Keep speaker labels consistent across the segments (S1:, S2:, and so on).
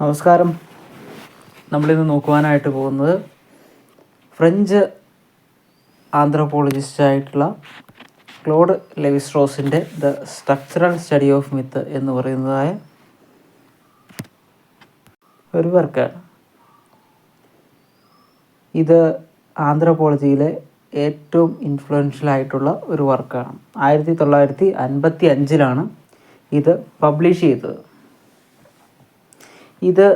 S1: നമസ്കാരം. നമ്മളിന്ന് നോക്കുവാനായിട്ട് പോകുന്നത് ഫ്രഞ്ച് ആന്ത്രോപോളജിസ്റ്റ് ആയിട്ടുള്ള Claude ലെവിസ്ട്രോസിന്റെ the structural study of myth എന്ന് പറയുന്നതായ ഒരു വർക്കാണ്. ഇത് ആന്ത്രോപോളജിയിലെ ഏറ്റവും ഇൻഫ്ലുവൻഷ്യൽ ആയിട്ടുള്ള ഒരു വർക്കാണ്. ആയിരത്തി തൊള്ളായിരത്തി അൻപത്തി അഞ്ചിലാണ് ഇത് പബ്ലിഷ് ചെയ്തത്. ഇത്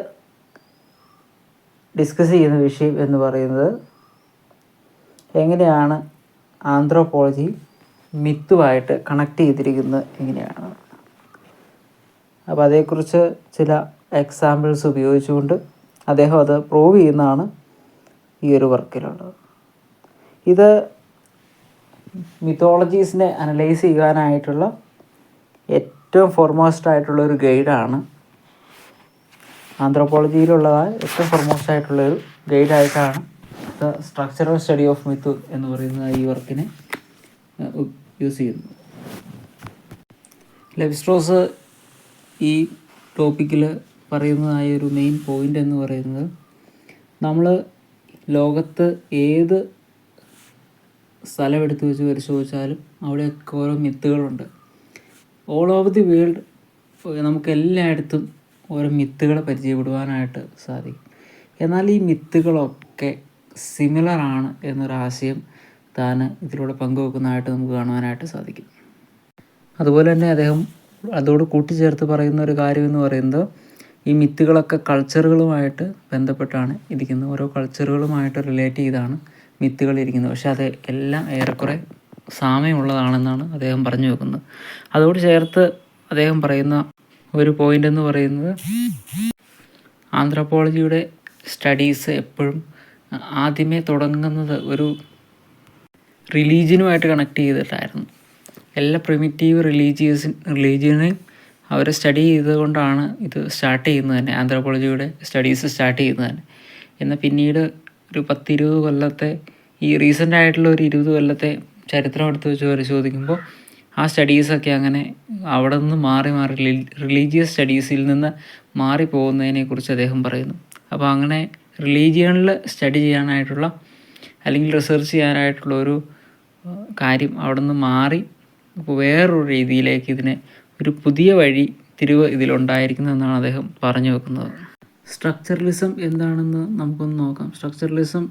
S1: ഡിസ്കസ് ചെയ്യുന്ന വിഷയം എന്ന് പറയുന്നത് എങ്ങനെയാണ് ആന്ത്രോപോളജി മിത്തുമായിട്ട് കണക്ട് ചെയ്തിരിക്കുന്നത് എങ്ങനെയാണ്? അപ്പോൾ അതേക്കുറിച്ച് ചില എക്സാമ്പിൾസ് ഉപയോഗിച്ചുകൊണ്ട് അദ്ദേഹം അത് പ്രൂവ് ചെയ്യുന്നതാണ് ഈ ഒരു വർക്കിലുള്ളത്. ഇത് മിത്തോളജീസിനെ അനലൈസ് ചെയ്യാനായിട്ടുള്ള ഏറ്റവും ഫോർമോസ്റ്റ് ആയിട്ടുള്ള ഒരു ഗൈഡാണ് ആന്ത്രോപോളജിയിലുള്ളതായ ഏറ്റവും ഫോർമോസ്റ്റ് ആയിട്ടുള്ള ഒരു ഗൈഡ് ആയിട്ടാണ് the structural study of myth എന്ന് പറയുന്ന ഈ വർക്കിനെ യൂസ് ചെയ്യുന്നത്. ലെവിസ്ട്രോസ് ഈ ടോപ്പിക്കിൽ പറയുന്നതായ ഒരു മെയിൻ പോയിന്റ് എന്ന് പറയുന്നത് നമ്മൾ ലോകത്ത് ഏത് സ്ഥലമെടുത്ത് വെച്ച് പരിശോധിച്ചാലും അവിടെയൊക്കെ ഓരോ മിത്തുകളുണ്ട് ഓൾ ഓവർ ദി വേൾഡ് നമുക്ക് എല്ലായിടത്തും ഓരോ മിത്തുകളെ പരിചയപ്പെടുവാനായിട്ട് സാധിക്കും. എന്നാൽ ഈ മിത്തുകളൊക്കെ സിമിലർ ആണ് എന്നൊരാശയം താൻ ഇതിലൂടെ പങ്കുവെക്കുന്നതായിട്ട് നമുക്ക് കാണുവാനായിട്ട് സാധിക്കും. അതുപോലെ തന്നെ അദ്ദേഹം അതോട് കൂട്ടിച്ചേർത്ത് പറയുന്ന ഒരു കാര്യം എന്ന് പറയുന്നത് ഈ മിത്തുകളൊക്കെ കൾച്ചറുകളുമായിട്ട് ബന്ധപ്പെട്ടാണ് ഇരിക്കുന്നത്. ഓരോ കൾച്ചറുകളുമായിട്ട് റിലേറ്റ് ചെയ്താണ് മിത്തുകൾ ഇരിക്കുന്നത്. പക്ഷേ അത് എല്ലാം ഏറെക്കുറെ സാമ്യമുള്ളതാണെന്നാണ് അദ്ദേഹം പറഞ്ഞു വെക്കുന്നത്. അതോട് ചേർത്ത് അദ്ദേഹം പറയുന്ന ഒരു പോയിന്റ് എന്ന് പറയുന്നത് ആന്ത്രോപോളജിയുടെ സ്റ്റഡീസ് എപ്പോഴും ആദ്യമേ തുടങ്ങുന്നത് ഒരു റിലീജിയനുമായിട്ട് കണക്ട് ചെയ്തിട്ടായിരുന്നു. എല്ലാ പ്രിമിറ്റീവ് റിലീജിയസ് റിലീജിയനെയും അവരെ സ്റ്റഡി ചെയ്തുകൊണ്ടാണ് ഇത് സ്റ്റാർട്ട് ചെയ്യുന്നത് തന്നെ. ആന്ത്രോപോളജിയുടെ സ്റ്റഡീസ് സ്റ്റാർട്ട് ചെയ്യുന്നത് തന്നെ. എന്നാൽ പിന്നീട് ഒരു പത്തിരുപത് കൊല്ലത്തെ ഈ റീസെന്റ് ആയിട്ടുള്ള ഒരു ഇരുപത് കൊല്ലത്തെ ചരിത്രം എടുത്ത് വെച്ച് പരിശോധിക്കുമ്പോൾ ആ സ്റ്റഡീസൊക്കെ അങ്ങനെ അവിടെ നിന്ന് മാറി മാറി റിലീജിയസ് സ്റ്റഡീസിൽ നിന്ന് മാറി പോകുന്നതിനെക്കുറിച്ച് അദ്ദേഹം പറയുന്നു. അപ്പോൾ അങ്ങനെ റിലീജിയണിൽ സ്റ്റഡി ചെയ്യാനായിട്ടുള്ള അല്ലെങ്കിൽ റിസർച്ച് ചെയ്യാനായിട്ടുള്ള ഒരു കാര്യം അവിടെ നിന്ന് മാറി ഇപ്പോൾ വേറൊരു രീതിയിലേക്ക് ഇതിനെ ഒരു പുതിയ വഴി തിരിവ് ഇതിലുണ്ടായിരിക്കുന്നു എന്നാണ് അദ്ദേഹം പറഞ്ഞു വെക്കുന്നത്. സ്ട്രക്ചറലിസം എന്താണെന്ന് നമുക്കൊന്ന് നോക്കാം. സ്ട്രക്ചറലിസം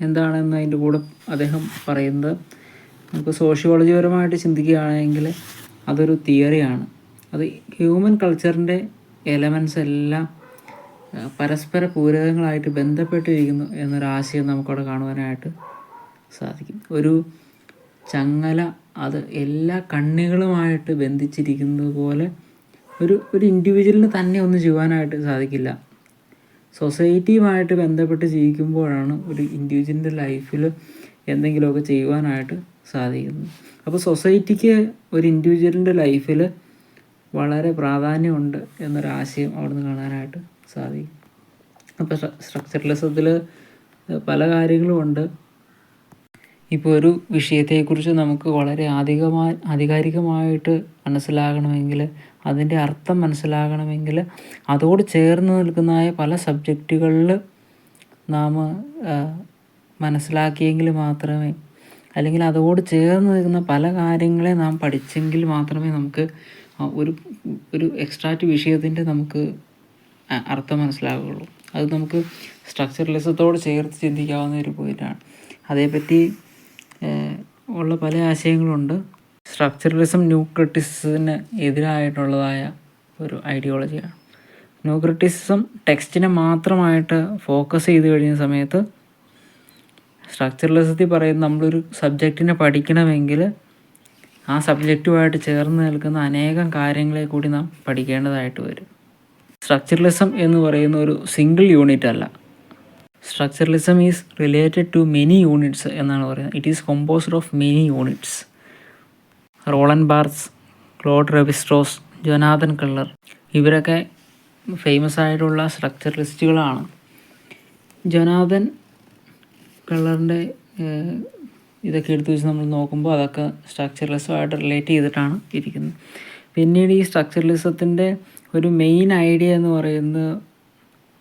S1: എന്താണെന്ന് അതിന്റെ കൂടെ അദ്ദേഹം പറയുന്നത് നമുക്ക് സോഷ്യോളജിപരമായിട്ട് ചിന്തിക്കുകയാണെങ്കിൽ അതൊരു തിയറിയാണ്. അത് ഹ്യൂമൻ കൾച്ചറിന്റെ എലമെൻസ് എല്ലാം പരസ്പര പൂരകങ്ങളായിട്ട് ബന്ധപ്പെട്ടിരിക്കുന്നു എന്നൊരാശയം നമുക്കവിടെ കാണുവാനായിട്ട് സാധിക്കും. ഒരു ചങ്ങല അത് എല്ലാ കണ്ണികളുമായിട്ട് ബന്ധിച്ചിരിക്കുന്നത് പോലെ ഒരു ഒരു ഇൻഡിവിജ്വലിന് തന്നെ ഒന്നും ചെയ്യുവാനായിട്ട് സാധിക്കില്ല. സൊസൈറ്റിയുമായിട്ട് ബന്ധപ്പെട്ട് ജീവിക്കുമ്പോഴാണ് ഒരു ഇൻഡിവിജ്വലിന്റെ ലൈഫിൽ എന്തെങ്കിലുമൊക്കെ ചെയ്യുവാനായിട്ട് സാധിക്കുന്നത് അപ്പോൾ സൊസൈറ്റിക്ക് ഒരു ഇൻഡിവിജ്വലിന്റെ ലൈഫിൽ വളരെ പ്രാധാന്യമുണ്ട് എന്നൊരാശയം അവിടുന്ന് കാണാനായിട്ട് സാധിക്കും. അപ്പോൾ സ്ട്രക്ചറലിസത്തിൽ പല കാര്യങ്ങളും ഉണ്ട്. ഇപ്പോൾ ഒരു വിഷയത്തെക്കുറിച്ച് നമുക്ക് വളരെ അധികമായി ആധികാരികമായിട്ട് മനസ്സിലാകണമെങ്കിൽ അതിന്റെ അർത്ഥം മനസ്സിലാകണമെങ്കിൽ അതോട് ചേർന്ന് നിൽക്കുന്നതായ പല സബ്ജക്റ്റുകളിൽ നാം മനസ്സിലാക്കിയെങ്കിൽ മാത്രമേ അല്ലെങ്കിൽ അതോട് ചേർന്ന് നിൽക്കുന്ന പല കാര്യങ്ങളെ നാം പഠിച്ചെങ്കിൽ മാത്രമേ നമുക്ക് ഒരു ഒരു എക്സ്ട്രാക്റ്റ് വിഷയത്തിന്റെ നമുക്ക് അർത്ഥം മനസ്സിലാവുകയുള്ളൂ അത് നമുക്ക് സ്ട്രക്ചറലിസത്തോട് ചേർത്ത് ചിന്തിക്കാവുന്ന ഒരു പോയിന്റാണ് അതേപ്പറ്റി ഉള്ള പല ആശയങ്ങളുണ്ട്. സ്ട്രക്ചറലിസം ന്യൂ ക്രിറ്റിസിസത്തിന് എതിരായിട്ടുള്ളതായ ഒരു ഐഡിയോളജിയാണ് ന്യൂ ക്രിട്ടിസിസം ടെക്സ്റ്റിനെ മാത്രമായിട്ട് ഫോക്കസ് ചെയ്ത് കഴിഞ്ഞ സമയത്ത് സ്ട്രക്ചറലിസത്തിൽ പറയുന്ന നമ്മളൊരു സബ്ജക്റ്റിനെ പഠിക്കണമെങ്കിൽ ആ സബ്ജക്റ്റുമായിട്ട് ചേർന്ന് നിൽക്കുന്ന അനേകം കാര്യങ്ങളെ കൂടി നാം പഠിക്കേണ്ടതായിട്ട് വരും. സ്ട്രക്ചറലിസം എന്ന് പറയുന്ന ഒരു സിംഗിൾ യൂണിറ്റ് അല്ല. Structuralism is related to many units എന്നാണ് പറയുന്നത്. It is composed of many units Roland Barthes Claude Levi Strauss Jonathan Culler ഇവരൊക്കെ ഫേമസ് ആയിട്ടുള്ള സ്ട്രക്ചറലിസ്റ്റുകളാണ് ജൊനാഥൻ കളറിന്റെ ഇതൊക്കെ എടുത്തു വെച്ച് നമ്മൾ നോക്കുമ്പോൾ അതൊക്കെ സ്ട്രക്ചറലിസമായിട്ട് റിലേറ്റ് ചെയ്തിട്ടാണ് ഇരിക്കുന്നത്. പിന്നീട് ഈ സ്ട്രക്ചറലിസത്തിന്റെ ഒരു മെയിൻ ഐഡിയ എന്ന് പറയുന്നത്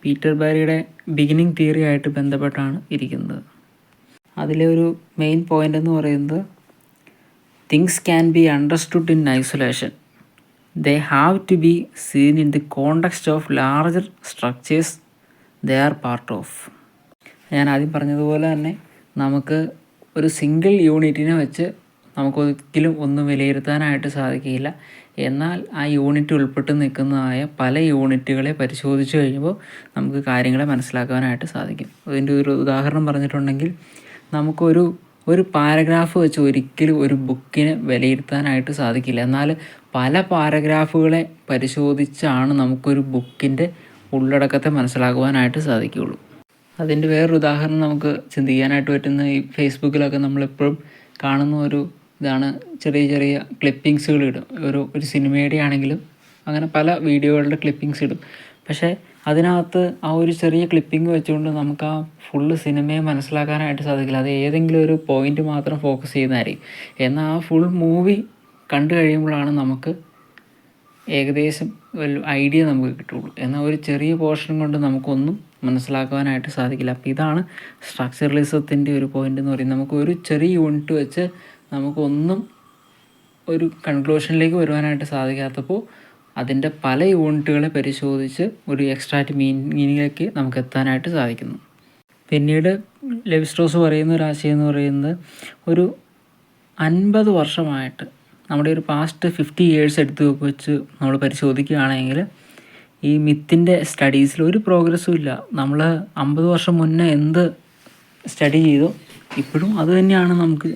S1: പീറ്റർ ബാരിയുടെ ബിഗിനിങ് തിയറി ആയിട്ട് ബന്ധപ്പെട്ടാണ് ഇരിക്കുന്നത്. അതിലെ ഒരു മെയിൻ പോയിന്റ് എന്ന് പറയുന്നത് things can be understood in isolation they have to be seen in the context of larger structures they are part of ഞാൻ ആദ്യം പറഞ്ഞതുപോലെ തന്നെ നമുക്ക് ഒരു സിംഗിൾ യൂണിറ്റിനെ വെച്ച് നമുക്കൊരിക്കലും ഒന്നും വിലയിരുത്താനായിട്ട് സാധിക്കില്ല എന്നാൽ ആ യൂണിറ്റ് ഉൾപ്പെട്ട് നിൽക്കുന്നതായ പല യൂണിറ്റുകളെ പരിശോധിച്ച് കഴിയുമ്പോൾ നമുക്ക് കാര്യങ്ങളെ മനസ്സിലാക്കാനായിട്ട് സാധിക്കും. അതിന്റെ ഒരു ഉദാഹരണം പറഞ്ഞിട്ടുണ്ടെങ്കിൽ നമുക്കൊരു ഒരു പാരഗ്രാഫ് വെച്ച് ഒരിക്കലും ഒരു ബുക്കിനെ വിലയിരുത്താനായിട്ട് സാധിക്കില്ല. എന്നാൽ പല പാരഗ്രാഫുകളെ പരിശോധിച്ചാണ് നമുക്കൊരു ബുക്കിന്റെ ഉള്ളടക്കത്തെ മനസ്സിലാക്കുവാനായിട്ട് സാധിക്കുകയുള്ളൂ. അതിന്റെ വേറൊരു ഉദാഹരണം നമുക്ക് ചിന്തിക്കാനായിട്ട് പറ്റുന്ന ഈ ഫേസ്ബുക്കിലൊക്കെ നമ്മളെപ്പോഴും കാണുന്ന ഒരു ഇതാണ് ചെറിയ ചെറിയ ക്ലിപ്പിങ്സുകൾ ഇടും ഒരു ഒരു സിനിമയുടെ ആണെങ്കിലും അങ്ങനെ പല വീഡിയോകളുടെ ക്ലിപ്പിങ്സ് ഇടും പക്ഷേ അതിനകത്ത് ആ ഒരു ചെറിയ ക്ലിപ്പിംഗ് വെച്ചുകൊണ്ട് നമുക്ക് ആ ഫുള്ള് സിനിമയെ മനസ്സിലാക്കാനായിട്ട് സാധിക്കില്ല. അത് ഏതെങ്കിലും ഒരു പോയിന്റ് മാത്രം ഫോക്കസ് ചെയ്യുന്നതായിരിക്കും. എന്നാൽ ആ ഫുൾ മൂവി കണ്ടു കഴിയുമ്പോഴാണ് നമുക്ക് ഏകദേശം ഒരു ഐഡിയ നമുക്ക് കിട്ടുള്ളൂ. എന്നാൽ ഒരു ചെറിയ പോർഷൻ കൊണ്ട് നമുക്കൊന്നും മനസ്സിലാക്കുവാനായിട്ട് സാധിക്കില്ല. അപ്പോൾ ഇതാണ് സ്ട്രക്ചറലിസത്തിന്റെ ഒരു പോയിന്റ് എന്ന് പറയുന്നത്. നമുക്ക് ഒരു ചെറിയ യൂണിറ്റ് വെച്ച് നമുക്കൊന്നും ഒരു കൺക്ലൂഷനിലേക്ക് വരുവാനായിട്ട് സാധിക്കാത്തപ്പോൾ അതിന്റെ പല യൂണിറ്റുകളെ പരിശോധിച്ച് ഒരു എക്സ്ട്രാറ്റ് മീനിങ്ങിലേക്ക് നമുക്ക് എത്താനായിട്ട് സാധിക്കുന്നു. പിന്നീട് ലെവിസ്ട്രോസ് പറയുന്ന ഒരു ആശയം എന്ന് പറയുന്നത് ഒരു അൻപത് വർഷമായിട്ട് നമ്മുടെ ഒരു പാസ്റ്റ് ഫിഫ്റ്റി ഇയേഴ്സ് എടുത്ത് വെച്ച് നമ്മൾ പരിശോധിക്കുകയാണെങ്കിൽ ഈ മിത്തിന്റെ സ്റ്റഡീസിൽ ഒരു പ്രോഗ്രസ്സും ഇല്ല. നമ്മൾ അമ്പത് വർഷം മുന്നേ എന്ത് സ്റ്റഡി ചെയ്തോ ഇപ്പോഴും അത് തന്നെയാണ് നമുക്ക്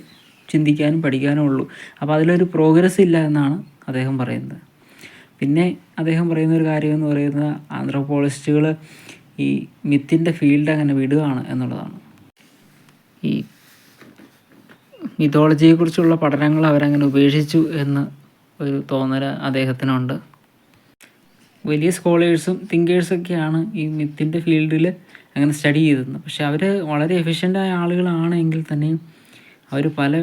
S1: ചിന്തിക്കാനും പഠിക്കാനും ഉള്ളൂ. അപ്പോൾ അതിലൊരു പ്രോഗ്രസ് ഇല്ല എന്നാണ് അദ്ദേഹം പറയുന്നത്. പിന്നെ അദ്ദേഹം പറയുന്ന ഒരു കാര്യം എന്ന് പറയുന്നത് ആന്ത്രോപോളജിസ്റ്റുകൾ ഈ മിത്തിന്റെ ഫീൽഡ് അങ്ങനെ വിടുകയാണ് എന്നുള്ളതാണ്. ഈ മിതോളജിയെക്കുറിച്ചുള്ള പഠനങ്ങൾ അവരങ്ങനെ ഉപേക്ഷിച്ചു എന്ന് ഒരു തോന്നൽ അദ്ദേഹത്തിനുണ്ട്. വലിയ സ്കോളേഴ്സും തിങ്കേഴ്സൊക്കെയാണ് ഈ മിത്തിന്റെ ഫീൽഡിൽ അങ്ങനെ സ്റ്റഡി ചെയ്തിരുന്നത്. പക്ഷെ അവർ വളരെ എഫിഷ്യന്റായ ആളുകളാണെങ്കിൽ തന്നെയും അവർ പല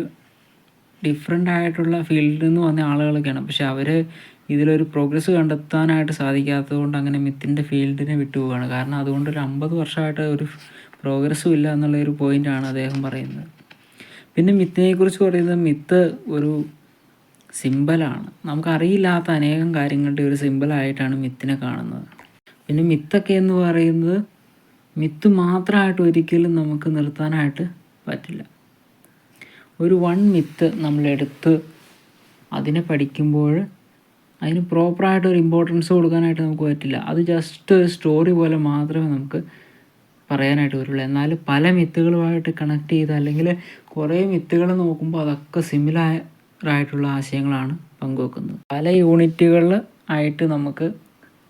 S1: ഡിഫറെന്റ് ആയിട്ടുള്ള ഫീൽഡിൽ നിന്ന് വന്ന ആളുകളൊക്കെയാണ്. പക്ഷെ അവർ ഇതിലൊരു പ്രോഗ്രസ് കണ്ടെത്താനായിട്ട് സാധിക്കാത്തതുകൊണ്ട് അങ്ങനെ മിത്തിന്റെ ഫീൽഡിനെ വിട്ടുപോവുകയാണ് കാരണം അതുകൊണ്ട് ഒരു അമ്പത് വർഷമായിട്ട് ഒരു പ്രോഗ്രസ്സും ഇല്ല എന്നുള്ള ഒരു പോയിന്റാണ് അദ്ദേഹം പറയുന്നത്. പിന്നെ മിത്തിനെക്കുറിച്ച് പറയുന്നത് മിത്ത് ഒരു സിമ്പലാണ് നമുക്കറിയില്ലാത്ത അനേകം കാര്യങ്ങളുടെ ഒരു സിമ്പിളായിട്ടാണ് മിത്തിനെ കാണുന്നത്. പിന്നെ മിത്തൊക്കെ എന്ന് പറയുന്നത് മിത്ത് മാത്രമായിട്ട് ഒരിക്കലും നമുക്ക് നിർത്താനായിട്ട് പറ്റില്ല. ഒരു വൺ മിത്ത് നമ്മളെടുത്ത് അതിനെ പഠിക്കുമ്പോൾ അതിന് പ്രോപ്പറായിട്ട് ഒരു ഇമ്പോർട്ടൻസ് കൊടുക്കാനായിട്ട് നമുക്ക് പറ്റില്ല. അത് ജസ്റ്റ് ഒരു സ്റ്റോറി പോലെ മാത്രമേ നമുക്ക് പറയാനായിട്ട് വരുള്ളൂ എന്നാൽ പല മിത്തുകളുമായിട്ട് കണക്ട് ചെയ്ത് അല്ലെങ്കിൽ കുറേ മിത്തുകൾ നോക്കുമ്പോൾ അതൊക്കെ സിമിലർ ആയിട്ടുള്ള ആശയങ്ങളാണ് പങ്കുവെക്കുന്നത്. പല യൂണിറ്റുകളിൽ ആയിട്ട് നമുക്ക്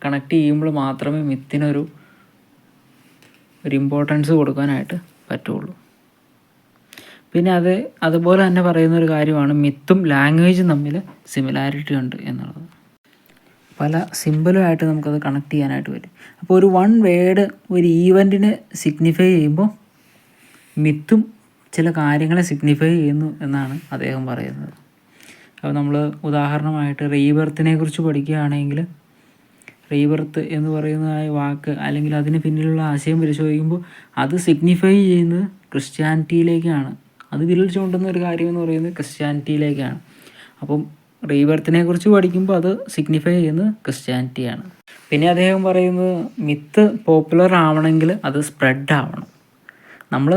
S1: കണക്ട് ചെയ്യുമ്പോൾ മാത്രമേ മിത്തിനൊരു ഒരു ഇമ്പോർട്ടൻസ് കൊടുക്കാനായിട്ട് പറ്റുള്ളൂ. പിന്നെ അത് അതുപോലെ തന്നെ പറയുന്ന ഒരു കാര്യമാണ് മിത്തും ലാംഗ്വേജും തമ്മിൽ സിമിലാരിറ്റി ഉണ്ട് എന്നുള്ളത്. പല സിമ്പിളുമായിട്ട് നമുക്കത് കണക്ട് ചെയ്യാനായിട്ട് പറ്റും. അപ്പോൾ ഒരു വൺ വേർഡ് ഒരു ഈവന്റിനെ സിഗ്നിഫൈ ചെയ്യുമ്പോൾ മിത്തും ചില കാര്യങ്ങളെ സിഗ്നിഫൈ ചെയ്യുന്നു എന്നാണ് അദ്ദേഹം പറയുന്നത്. അപ്പോൾ നമ്മൾ ഉദാഹരണമായിട്ട് റീബർത്തിനെ കുറിച്ച് പഠിക്കുകയാണെങ്കിൽ റീബർത്ത് എന്ന് പറയുന്നതായ വാക്ക് അല്ലെങ്കിൽ അതിന് പിന്നിലുള്ള ആശയം പരിശോധിക്കുമ്പോൾ അത് സിഗ്നിഫൈ ചെയ്യുന്നത് ക്രിസ്ത്യാനിറ്റിയിലേക്കാണ്. അത് വിരൽ ചൂണ്ടുന്ന ഒരു കാര്യം എന്ന് പറയുന്നത് ക്രിസ്ത്യാനിറ്റിയിലേക്കാണ്. അപ്പം റീബർത്തിനെ കുറിച്ച് പഠിക്കുമ്പോൾ അത് സിഗ്നിഫൈ ചെയ്യുന്നത് ക്രിസ്ത്യാനിറ്റിയാണ്. പിന്നെ അദ്ദേഹം പറയുന്നത് മിത്ത് പോപ്പുലർ ആവണമെങ്കിൽ അത് സ്പ്രെഡ് ആവണം. നമ്മൾ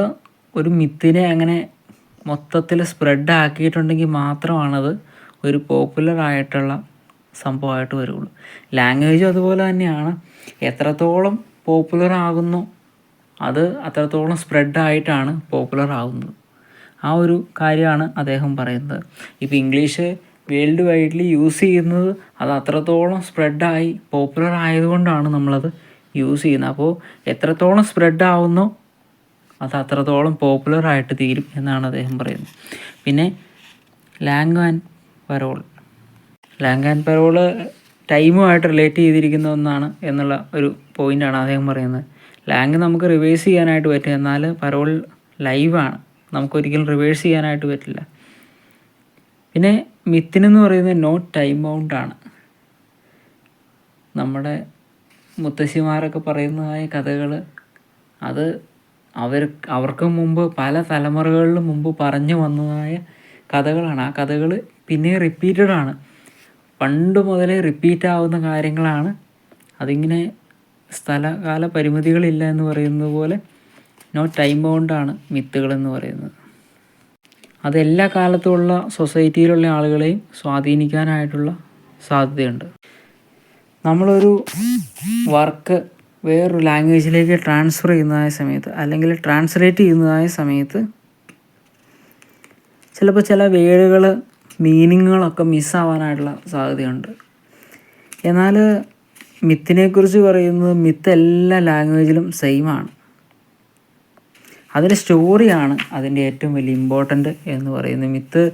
S1: ഒരു മിത്തിനെ അങ്ങനെ മൊത്തത്തിൽ സ്പ്രെഡ് ആക്കിയിട്ടുണ്ടെങ്കിൽ മാത്രമാണത് ഒരു പോപ്പുലർ ആയിട്ടുള്ള സംഭവമായിട്ട് വരുള്ളൂ. ലാംഗ്വേജും അതുപോലെ തന്നെയാണ്. എത്രത്തോളം പോപ്പുലർ ആകുന്നു അത് അത്രത്തോളം സ്പ്രെഡ് ആയിട്ടാണ് പോപ്പുലർ ആകുന്നത്. ആ ഒരു കാര്യമാണ് അദ്ദേഹം പറയുന്നത്. ഇപ്പോൾ ഇംഗ്ലീഷ് വേൾഡ് വൈഡ്ലി യൂസ് ചെയ്യുന്നത് അത് അത്രത്തോളം സ്പ്രെഡായി പോപ്പുലർ ആയതുകൊണ്ടാണ് നമ്മളത് യൂസ് ചെയ്യുന്നത്. അപ്പോൾ എത്രത്തോളം സ്പ്രെഡ് ആവുന്നു അത് അത്രത്തോളം പോപ്പുലർ ആയിട്ട് തീരും എന്നാണ് അദ്ദേഹം പറയുന്നത്. പിന്നെ langue and parole langue and parole ടൈമുമായിട്ട് relate ചെയ്തിരിക്കുന്ന ഒന്നാണ് എന്നുള്ള ഒരു പോയിന്റാണ് അദ്ദേഹം പറയുന്നത്. ലാംഗ് നമുക്ക് റിവേഴ്സ് ചെയ്യാനായിട്ട് പറ്റും എന്നാൽ പരോൾ ലൈവാണ് നമുക്കൊരിക്കലും റിവേഴ്സ് ചെയ്യാനായിട്ട് പറ്റില്ല. പിന്നെ മിത്തിനെന്ന് പറയുന്നത് നോ ടൈം ബൗണ്ടാണ് നമ്മുടെ മുത്തശ്ശിമാരൊക്കെ പറയുന്നതായ കഥകൾ അത് അവർ അവർക്ക് മുമ്പ് പല തലമുറകളിലും മുമ്പ് പറഞ്ഞു വന്നതായ കഥകളാണ്. ആ കഥകൾ പിന്നെ റിപ്പീറ്റഡ് ആണ്. പണ്ട് മുതലേ റിപ്പീറ്റ് ആവുന്ന കാര്യങ്ങളാണ്. അതിങ്ങനെ സ്ഥലകാല പരിമിതികളില്ല എന്ന് പറയുന്നത് പോലെ നോ ടൈം ബൗണ്ടാണ് മിത്തുകൾ എന്ന് പറയുന്നത്. അത് എല്ലാ കാലത്തുമുള്ള സൊസൈറ്റിയിലുള്ള ആളുകളെയും സ്വാധീനിക്കാനായിട്ടുള്ള സാധ്യതയുണ്ട്. നമ്മളൊരു വർക്ക് വേറൊരു ലാംഗ്വേജിലേക്ക് ട്രാൻസ്ഫർ ചെയ്യുന്നതായ സമയത്ത് അല്ലെങ്കിൽ ട്രാൻസ്ലേറ്റ് ചെയ്യുന്നതായ സമയത്ത് ചിലപ്പോൾ ചില വേർഡുകൾ മീനിങ്ങുകളൊക്കെ മിസ്സാവാനായിട്ടുള്ള സാധ്യതയുണ്ട്. എന്നാൽ മിത്തിനെക്കുറിച്ച് പറയുന്നത് മിത്ത് എല്ലാ ലാംഗ്വേജിലും സെയിമാണ്. അതിന്റെ സ്റ്റോറിയാണ് അതിന്റെ ഏറ്റവും വലിയ ഇമ്പോർട്ടന്റ് എന്ന് പറയുന്നത്. മിത്ത്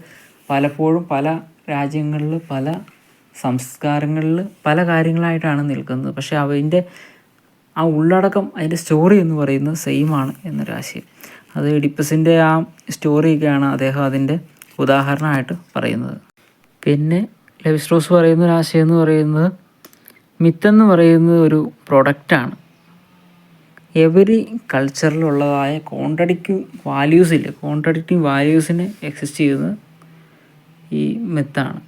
S1: പലപ്പോഴും പല രാജ്യങ്ങളിൽ പല സംസ്കാരങ്ങളിൽ പല കാര്യങ്ങളായിട്ടാണ് നിൽക്കുന്നത്. പക്ഷേ അതിന്റെ ആ ഉള്ളടക്കം അതിന്റെ സ്റ്റോറി എന്ന് പറയുന്നത് സെയിമാണ് എന്നൊരാശയം അത് ഇഡിപ്പസിന്റെ ആ സ്റ്റോറിയൊക്കെയാണ് അദ്ദേഹം അതിന്റെ ഉദാഹരണമായിട്ട് പറയുന്നത്. പിന്നെ ലെവിസ്ട്രോസ് പറയുന്ന ഒരു ആശയം എന്ന് പറയുന്നത് മിത്തെന്ന് പറയുന്നത് ഒരു പ്രൊഡക്റ്റാണ് എവരി കൾച്ചറിലുള്ളതായ കോൺട്രഡിക്റ്റീവ് വാല്യൂസ് ഇല്ല വാല്യൂസിന് വാല്യൂസിനെ എക്സിസ്റ്റ് ചെയ്യുന്നത് ഈ മിത്താണ്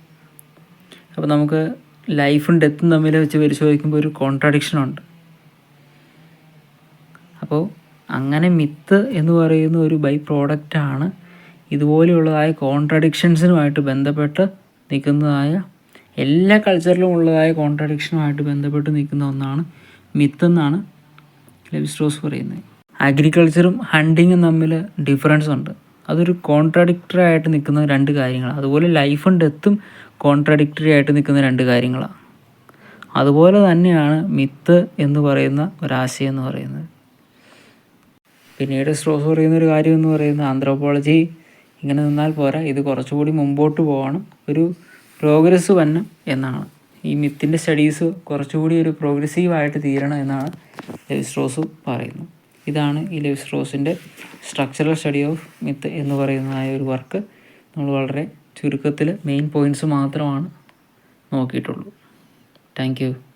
S1: അപ്പോൾ നമുക്ക് ലൈഫും ഡെത്തും തമ്മിൽ വെച്ച് പരിശോധിക്കുമ്പോൾ ഒരു കോൺട്രഡിക്ഷൻ ഉണ്ട്. അപ്പോൾ അങ്ങനെ മിത്ത് എന്ന് പറയുന്ന ഒരു ബൈ പ്രോഡക്റ്റാണ് ഇതുപോലെയുള്ളതായ കോൺട്രഡിക്ഷൻസിനുമായിട്ട് ബന്ധപ്പെട്ട് നിൽക്കുന്നതായ എല്ലാ കൾച്ചറിലും ഉള്ളതായ കോൺട്രഡിക്ഷനുമായിട്ട് ബന്ധപ്പെട്ട് നിൽക്കുന്ന ഒന്നാണ് മിത്ത് എന്നാണ് ലെവിസ്ട്രോസ് പറയുന്നത്. അഗ്രികൾച്ചറും ഹണ്ടിങ്ങും തമ്മിൽ ഡിഫറൻസ് ഉണ്ട്. അതൊരു കോൺട്രഡിക്ടറി ആയിട്ട് നിൽക്കുന്ന രണ്ട് കാര്യങ്ങളാണ് അതുപോലെ ലൈഫും ഡെത്തും കോൺട്രഡിക്ടറി ആയിട്ട് നിൽക്കുന്ന രണ്ട് കാര്യങ്ങളാണ് അതുപോലെ തന്നെയാണ് മിത്ത് എന്ന് പറയുന്ന ഒരാശയം എന്ന് പറയുന്നത്. പിന്നീട് സ്ട്രോസ് പറയുന്ന ഒരു കാര്യം എന്ന് പറയുന്നത് ആന്ത്രോപോളജി ഇങ്ങനെ നിന്നാൽ പോരാ. ഇത് കുറച്ചുകൂടി മുമ്പോട്ട് പോകണം. ഒരു പ്രോഗ്രസ് വരണം എന്നാണ്. ഈ മിത്തിന്റെ സ്റ്റഡീസ് കുറച്ചുകൂടി ഒരു പ്രോഗ്രസീവായിട്ട് തീരണം എന്നാണ് ലെവിസ്ട്രോസ് പറയുന്നത് ഇതാണ് ഈ ലെവിസ്ട്രോസിന്റെ സ്ട്രക്ചറൽ സ്റ്റഡി ഓഫ് മിത്ത് എന്ന് പറയുന്നതായ ഒരു വർക്ക് നമ്മൾ വളരെ ചുരുക്കത്തിൽ മെയിൻ പോയിന്റ്സ് മാത്രമാണ് നോക്കിയിട്ടുള്ളൂ. താങ്ക്